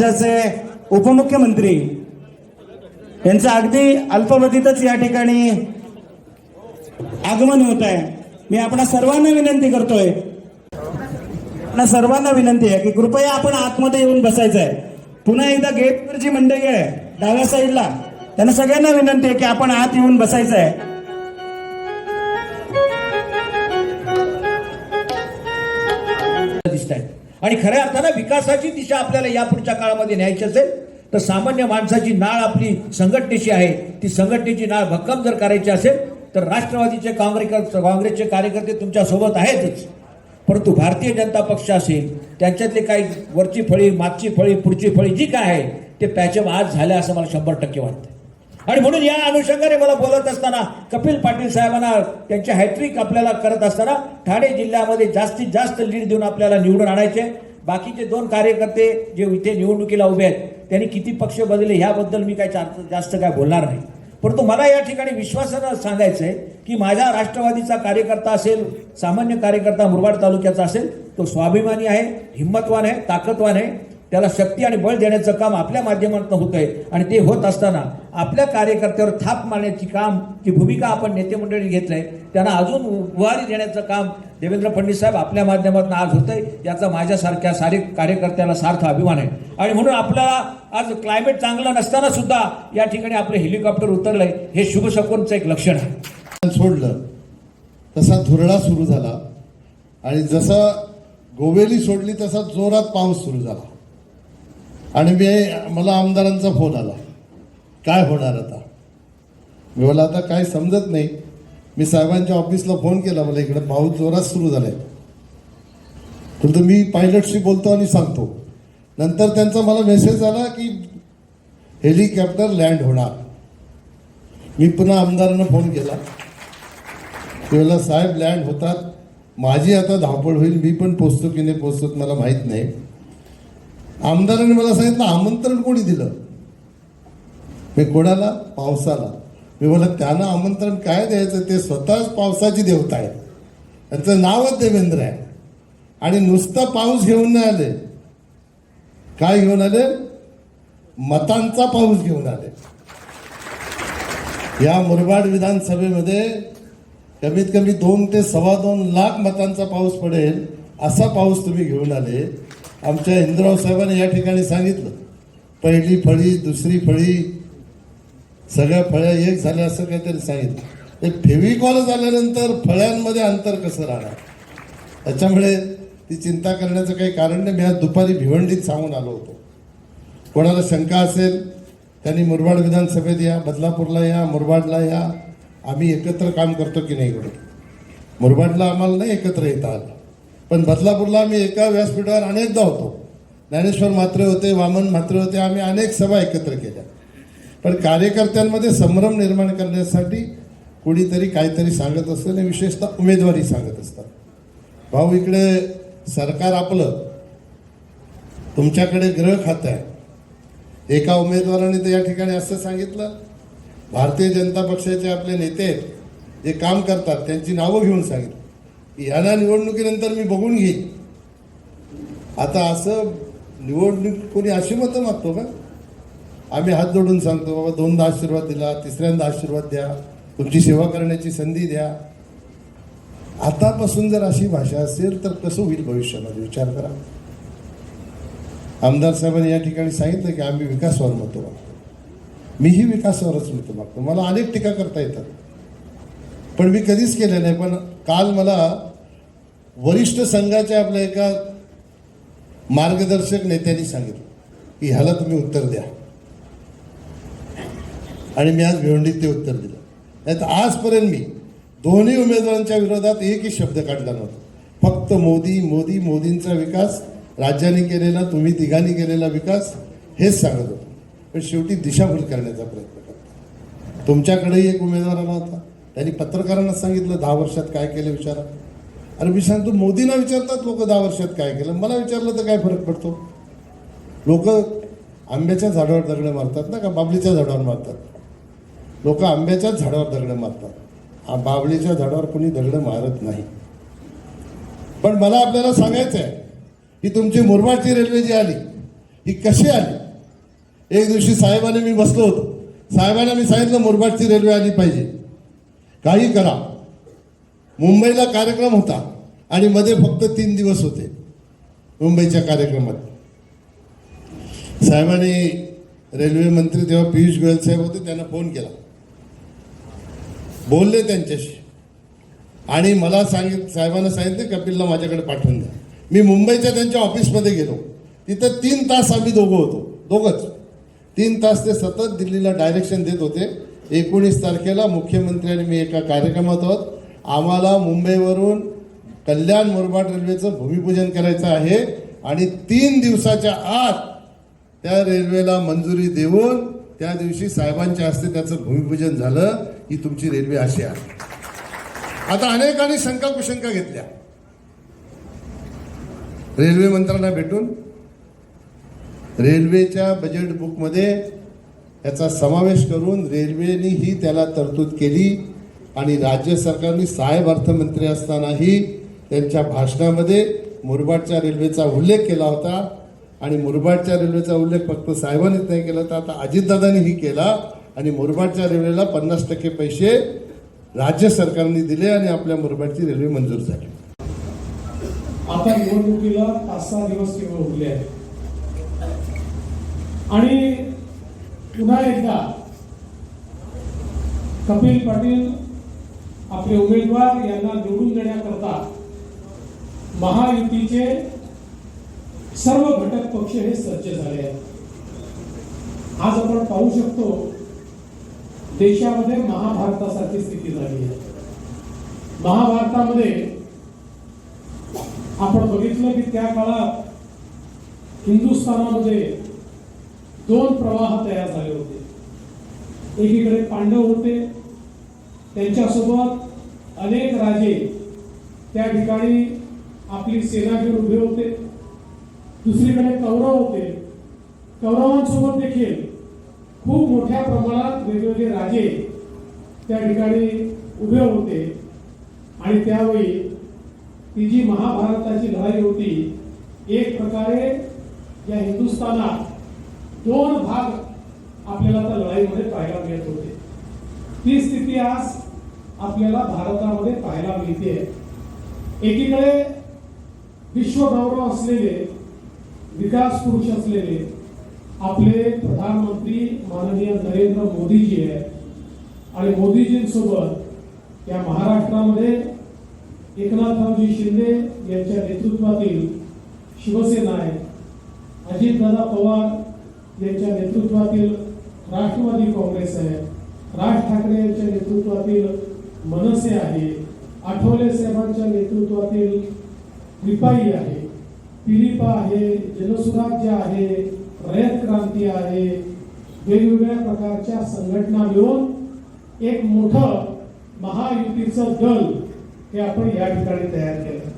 राज्याचे उपमुख्यमंत्री यांचं अगदी अल्पवधीतच या ठिकाणी आगमन होत आहे. मी आपणा सर्वांना विनंती करतोय. सर्वांना विनंती आहे की कृपया आपण आतमध्ये येऊन बसायचं आहे पुन्हा एकदा गेटवर जी मंडळी आहे डाव्या साईडला त्यांना सगळ्यांना विनंती आहे की आपण आत येऊन बसायचं आहे आणि खऱ्या अर्थानं विकासाची दिशा आपल्याला यापुढच्या काळामध्ये न्यायची असेल तर सामान्य माणसाची नाळ आपली संघटनेची आहे. ती संघटनेची नाळ भक्कम जर करायची असेल तर राष्ट्रवादीचे काँग्रेस काँग्रेसचे कार्यकर्ते तुमच्यासोबत आहेतच. परंतु भारतीय जनता पक्ष असेल त्यांच्यातले काही वरची फळी मागची फळी पुढची फळी जी काय आहे ते पॅचअप आज झालं असं मला शंभर टक्के वाटतं आणि म्हणून या अनुषंगाने मला बोलत असताना कपिल पाटील साहेबांना त्यांची हॅट्रिक आपल्याला करत असताना ठाणे जिल्ह्यामध्ये जास्तीत जास्त लीड देऊन आपल्याला निवडून आणायचे. बाकीचे दोन कार्यकर्ते जे इथे निवडणुकीला उभे आहेत त्यांनी किती पक्ष बदलले ह्याबद्दल मी काय जास्त काय बोलणार नाही. परंतु मला या ठिकाणी विश्वासानं सांगायचं आहे की माझा राष्ट्रवादीचा कार्यकर्ता असेल सामान्य कार्यकर्ता मुरबाड तालुक्याचा असेल तो स्वाभिमानी आहे हिंमतवान आहे ताकदवान आहे. त्याला शक्ती आणि बळ देण्याचं काम आपल्या माध्यमातून होत आहे आणि ते होत असताना आपल्या कार्यकर्त्यावर थाप मारण्याची काम जी भूमिका आपण नेते मंडळी आहे त्यांना अजून उभारी देण्याचं काम देवेंद्र फडणवीस साहेब आपल्या माध्यमातून आज होतंय याचा माझ्यासारख्या सारे कार्यकर्त्याला सार्थ अभिमान आहे. आणि म्हणून आपल्याला आज क्लायमेट चांगलं नसताना सुद्धा या ठिकाणी आपलं हेलिकॉप्टर उतरलं आहे हे शुभशकूनचं एक लक्षण आहे. सोडलं तसा धुरळा सुरू झाला. आणि जसं गोवेली सोडली तसा जोरात पाऊस सुरू झाला. आणि मी मला आमदारांचा फोन आला. काय होणार आता? मी मला आता काय समजत नाही. मी साहेबांच्या ऑफिसला फोन केला मला इकडे पाऊस जोरात सुरू झालाय. तर मी पायलटशी बोलतो आणि सांगतो. नंतर त्यांचा मला मेसेज आला की हेलिकॉप्टर लँड होणार. मी पुन्हा आमदारांना फोन केला. त्यावेळेला साहेब लँड होतात. माझी आता धावपळ होईल मी पण पोचतो की नाही पोचतो मला माहीत नाही. आमदारांनी मला सांगितलं आमंत्रण कोणी दिलं? मी कोणाला? पावसाला. मी बोला त्यांना आमंत्रण काय द्यायचं? ते स्वतःच पावसाची देवता आहे त्यांचं नावच देवेंद्र आहे. आणि नुसता पाऊस घेऊन नाही आले. काय घेऊन आले? मतांचा पाऊस घेऊन आले. या मुरबाड विधानसभेमध्ये कमीत कमी दोन ते सव्वा दोन लाख मतांचा पाऊस पडेल असा पाऊस तुम्ही घेऊन आले. आमच्या इंद्राव साहेबांनी या ठिकाणी सांगितलं. पहिली फळी दुसरी फळी सगळ्या फळ्या एक झाल्या असं काहीतरी सांगितलं. ते फेविकॉल झाल्यानंतर फळ्यांमध्ये अंतर कसं राहणार? त्याच्यामुळे ती चिंता करण्याचं काही कारण नाही. मी आज दुपारी भिवंडीत सांगून आलो होतो. कोणाला शंका असेल त्यांनी मुरबाड विधानसभेत या बदलापूरला या मुरबाडला या. आम्ही एकत्र काम करतो की नाही इकडे मुरबाडला आम्हाला नाही एकत्र येता आलं. पण बदलापूरला आम्ही एका व्यासपीठावर अनेकदा होतो. ज्ञानेश्वर मात्रे होते वामन मात्रे होते आम्ही अनेक सभा एकत्र केल्या. पण कार्यकर्त्यांमध्ये संभ्रम निर्माण करण्यासाठी कुणीतरी काहीतरी सांगत असतं आणि विशेषतः उमेदवारी सांगत असतात. भाऊ इकडे सरकार आपलं तुमच्याकडे ग्रह खातं आहे. एका उमेदवाराने तर या ठिकाणी असं सांगितलं भारतीय जनता पक्षाचे आपले नेते आहेत, जे काम करतात त्यांची नावं घेऊन सांगितलं. की यांना निवडणुकीनंतर मी बघून घेईन. आता असं निवडणूक कोणी अशी मतं मागतो का? आम्ही हात जोडून सांगतो बाबा दोनदा आशीर्वाद दिला तिसऱ्यांदा आशीर्वाद द्या तुमची सेवा करण्याची संधी द्या. आतापासून जर अशी भाषा असेल तर कसं होईल भविष्यामध्ये? विचार करा. आमदार साहेबांनी या ठिकाणी सांगितलं की आम्ही विकासावर म्हणतो मागतो. मीही विकासावरच मतं मागतो. मला अनेक टीका करता येतात. पण मी कधीच केलं नाही. पण काल मला वरिष्ठ संघाच्या आपल्या एका मार्गदर्शक नेत्यांनी सांगितलं की ह्याला तुम्ही उत्तर द्या. आणि मी आज भिवंडीत ते उत्तर दिलं. नाही तर आजपर्यंत मी दोन्ही उमेदवारांच्या विरोधात एकही शब्द काढला नव्हता. फक्त मोदी मोदी मोदींचा विकास राज्याने केलेला तुम्ही तिघांनी केलेला विकास हेच सांगत होतो. पण शेवटी दिशाभूल करण्याचा प्रयत्न करतो. तुमच्याकडेही एक उमेदवार आला होता. त्यांनी पत्रकारांना सांगितलं दहा वर्षात काय केलं विचारा. अरे मी सांगतो मोदींना विचारतात लोक दहा वर्षात काय केलं. मला विचारलं तर काय फरक पडतो? लोक आंब्याच्या झाडावर दगडं मारतात ना का? बाबलीच्या झाडावर मारतात. लोक आंब्याच्याच झाडावर दगडं मारतात. आ- झाडावर कोणी दगडं मारत नाही. पण मला आपल्याला सांगायचं आहे की तुमची मुरबाडची रेल्वे जी आली ही कशी आली? एक दिवशी साहेबाने मी बसलो होतो. साहेबांना मी सांगितलं मुरबाडची रेल्वे आली पाहिजे. काही करा. मुंबईला कार्यक्रम होता आणि मध्ये फक्त तीन दिवस होते मुंबईच्या कार्यक्रमात. साहेबांनी रेल्वे मंत्री तेव्हा पियुष गोयल साहेब होते त्यांना फोन केला. बोलले त्यांच्याशी. आणि मला सांगित साहेबांना सांगितलं कपिलला माझ्याकडे पाठवून द्या. मी मुंबईच्या त्यांच्या ऑफिसमध्ये गेलो. तिथं तीन तास आम्ही दोघं होतो. दोघंच. तीन तास ते सतत दिल्लीला डायरेक्शन देत होते. एकोणीस तारखेला मुख्यमंत्री आणि मी एका कार्यक्रमात आहोत. आम्हाला मुंबईवरून कल्याण मुरबाड रेल्वेचं भूमिपूजन करायचं आहे. आणि तीन दिवसाच्या आत त्या रेल्वेला मंजुरी देऊन त्या दिवशी साहेबांच्या हस्ते त्याचं भूमिपूजन झालं. ही तुमची रेल्वे अशी आहे. आता अनेकांनी शंका कुशंका घेतल्या. रेल्वे मंत्र्यांना भेटून रेल्वेच्या बजेट बुकमध्ये याचा समावेश करून रेल्वेनी ही त्याला तरतूद केली आणि राज्य सरकारने साहेब अर्थमंत्री असतानाही त्यांच्या भाषणामध्ये मुरबाडच्या रेल्वेचा उल्लेख केला होता. आणि मुरबाडच्या रेल्वेचा उल्लेख फक्त साहेबांनीच नाही केला तर आता अजितदादांनीही केला. आणि मुरबाडच्या रेल्वेला पन्नास टक्के पैसे राज्य सरकारने दिले आणि आपल्या मुरबाडची रेल्वे मंजूर झाली. आता निवडणुकीला पाच सहा दिवस केवळ उरले आहेत. आणि पुन्हा एकदा कपिल पाटील आपले उमेदवार यांना निवडून देण्याकरता महायुतीचे सर्व घटक पक्ष हे सज्ज झाले आहेत. आज आपण पाहू शकतो देशामध्ये महाभारतासारखी स्थिती झाली आहे. महाभारतामध्ये आपण बघितलं की त्या काळात हिंदुस्थानामध्ये दोन प्रवाह तयार झाले होते. एकीकडे पांडव होते त्यांच्यासोबत अनेक राजे त्या ठिकाणी आपली सेना घेऊन उभे होते. दुसरीकडे कौरव होते. कौरवांसोबत देखील खूप मोठ्या प्रमाणात वेगवेगळे राजे त्या ठिकाणी उभे होते. आणि त्यावेळी ती जी महाभारताची लढाई होती एक प्रकारे या हिंदुस्थानात दोन भाग आपल्याला त्या लढाईमध्ये पाहायला मिळत होते. ती स्थिती आज आपल्याला भारतामध्ये पाहायला मिळते एकीकडे विश्वगौरव असलेले विकास पुरुष असलेले आपले प्रधानमंत्री माननीय नरेंद्र मोदीजी आहेत. आणि मोदीजींसोबत या महाराष्ट्रामध्ये एकनाथरावजी शिंदे यांच्या नेतृत्वातील शिवसेना आहे. अजितदादा पवार यांच्या नेतृत्वातील राष्ट्रवादी काँग्रेस आहे. राज ठाकरे यांच्या नेतृत्वातील मनसे आहे. आठवले साहेबांच्या नेतृत्वातील रिपाई आहे. पिलिपा आहे जनसुराज्य आहे. रयत क्रांती आहे. वेगवेगळ्या प्रकारच्या संघटना मिळून एक मोठं महायुतीचं दल हे आपण या ठिकाणी तयार केलं.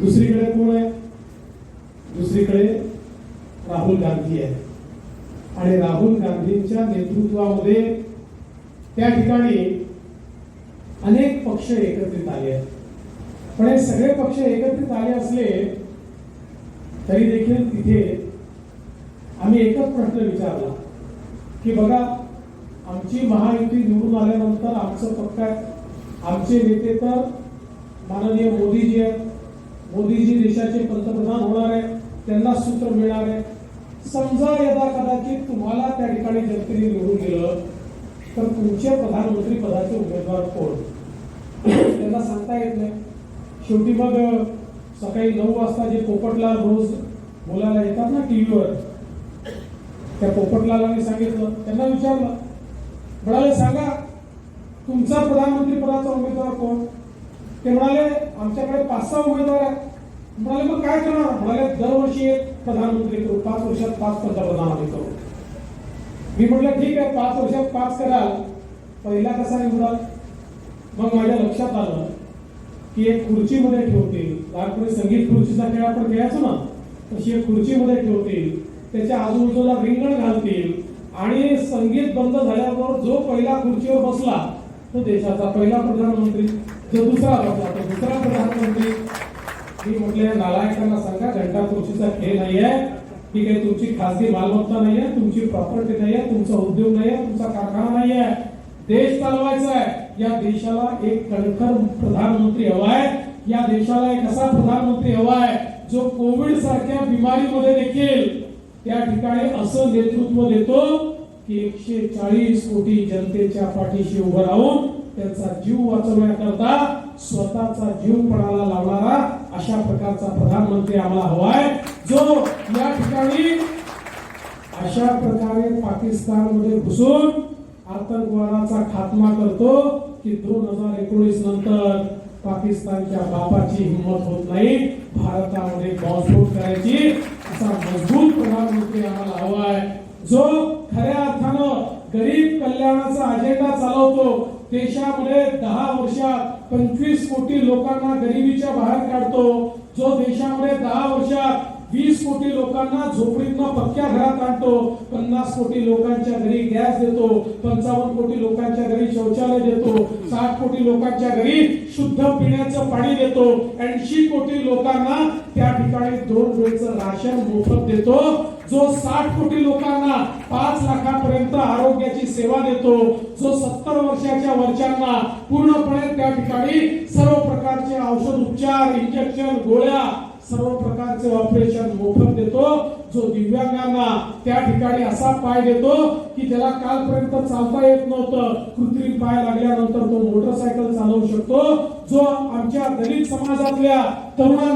दुसरीकडे कोण आहे? दुसरीकडे राहुल गांधी आहे. आणि राहुल गांधींच्या नेतृत्वामध्ये त्या ठिकाणी अनेक पक्ष एकत्रित आले आहेत. पण हे सगळे पक्ष एकत्रित आले असले तरी देखील तिथे आम्ही एकच प्रश्न विचारला की बघा आमची महायुती निवडून आल्यानंतर आमचं पक्क आहे. आमचे नेते तर माननीय मोदीजी आहेत. मोदीजी देशाचे पंतप्रधान होणार आहे त्यांना सूत्र मिळणार आहे. समजा यदा कदाचित तुम्हाला त्या ठिकाणी जनतेने निवडून गेलं तर तुमचे प्रधानमंत्री पदाचे उमेदवार कोण? त्यांना सांगता येत नाही. शेवटी मग सकाळी नऊ वाजता जे पोपटलाल रोज बोलायला येतात ना टीव्हीवर त्या पोपटलालांनी सांगितलं त्यांना विचारलं म्हणाले सांगा तुमचा प्रधानमंत्री पदाचा उमेदवार कोण? ते म्हणाले आमच्याकडे पाच सहा उमेदवार आहेत. म्हणाले मग काय करणार? म्हणाले दरवर्षी एक प्रधानमंत्री करू पाच वर्षात पाच पंतप्रधान आम्ही करू. मी म्हटलं ठीक आहे पाच वर्षात पाच कराल. पहिला कसा निवडाल? मग माझ्या लक्षात आलं की एक खुर्चीमध्ये ठेवतील. लहानपणी संगीत खुर्चीचा खेळ आपण खेळायचो ना तशी एक खुर्चीमध्ये ठेवतील. त्याच्या आजूबाजूला रिंगण घालतील. आणि संगीत बंद झाल्यावर जो पहिला खुर्चीवर बसला तो देशाचा पहिला प्रधानमंत्री. जो दुसरा बसला तो दुसरा प्रधानमंत्री. मी म्हटले नालायकांना सांगा घंटा खुर्चीचा खेळ नाही आहे ही काही तुमची खासगी मालमत्ता नाही आहे तुमची प्रॉपर्टी नाही आहे तुमचा उद्योग नाही आहे तुमचा कारखाना नाही आहे देश चालवायचा आहे या देशाला एक कणखर प्रधानमंत्री हवा आहे या देशाला एक असा प्रधानमंत्री हवा आहे जो कोविड सारख्या बिमारीमध्ये देखील त्या ठिकाणी असं नेतृत्व देतो की एकशे चाळीस कोटी जनतेच्या पाठीशी उभं राहून त्यांचा जीव वाचवण्याकरता स्वतःचा जीव पणाला लावणारा अशा प्रकारचा प्रधानमंत्री आम्हाला हवाय जो या ठिकाणी अशा प्रकारे पाकिस्तानमध्ये घुसून आतंकवादाचा खात्मा करतो की दोन हजार एकोणीस नंतर पाकिस्तानच्या बापाची हिंमत होत नाही. भारतामध्ये बॉम्बस्फोट करायची. असा मजबूत प्रधानमंत्री आम्हाला हवा आहे. जो खऱ्या अर्थानं गरीब कल्याणाचा अजेंडा चालवतो देशामध्ये दहा वर्षात पंचवीस कोटी लोकांना गरिबीच्या बाहेर काढतो. जो देशामध्ये दहा वर्षात वीस कोटी लोकांना झोपडीतनं पक्क्या घरात आणतो पन्नास कोटी लोकांच्या घरी गॅस देतो पंचावन्न कोटी लोकांच्या घरी शौचालय देतो साठ कोटी लोकांच्या घरी शुद्ध पिण्याचं पाणी देतो ऐंशी कोटी लोकांना त्या ठिकाणी दोन वेळचं राशन मोफत देतो जो साठ कोटी लोकांना पाच लाखापर्यंत आरोग्याची सेवा देतो जो सत्तर वर्षाच्या वरच्यांना पूर्णपणे त्या ठिकाणी सर्व प्रकारचे औषध उपचार इंजेक्शन गोळ्या सर्व प्रकारचे ऑपरेशन मोफत देतो जो दिव्यांगांना त्या ठिकाणी असा पाय देतो की ज्याला कालपर्यंत चालता येत नव्हतं कृत्रिम पाय लागल्यानंतर तो मोटरसायकल चालवू शकतो. जो आमच्या दलित समाजातल्या तरुणांना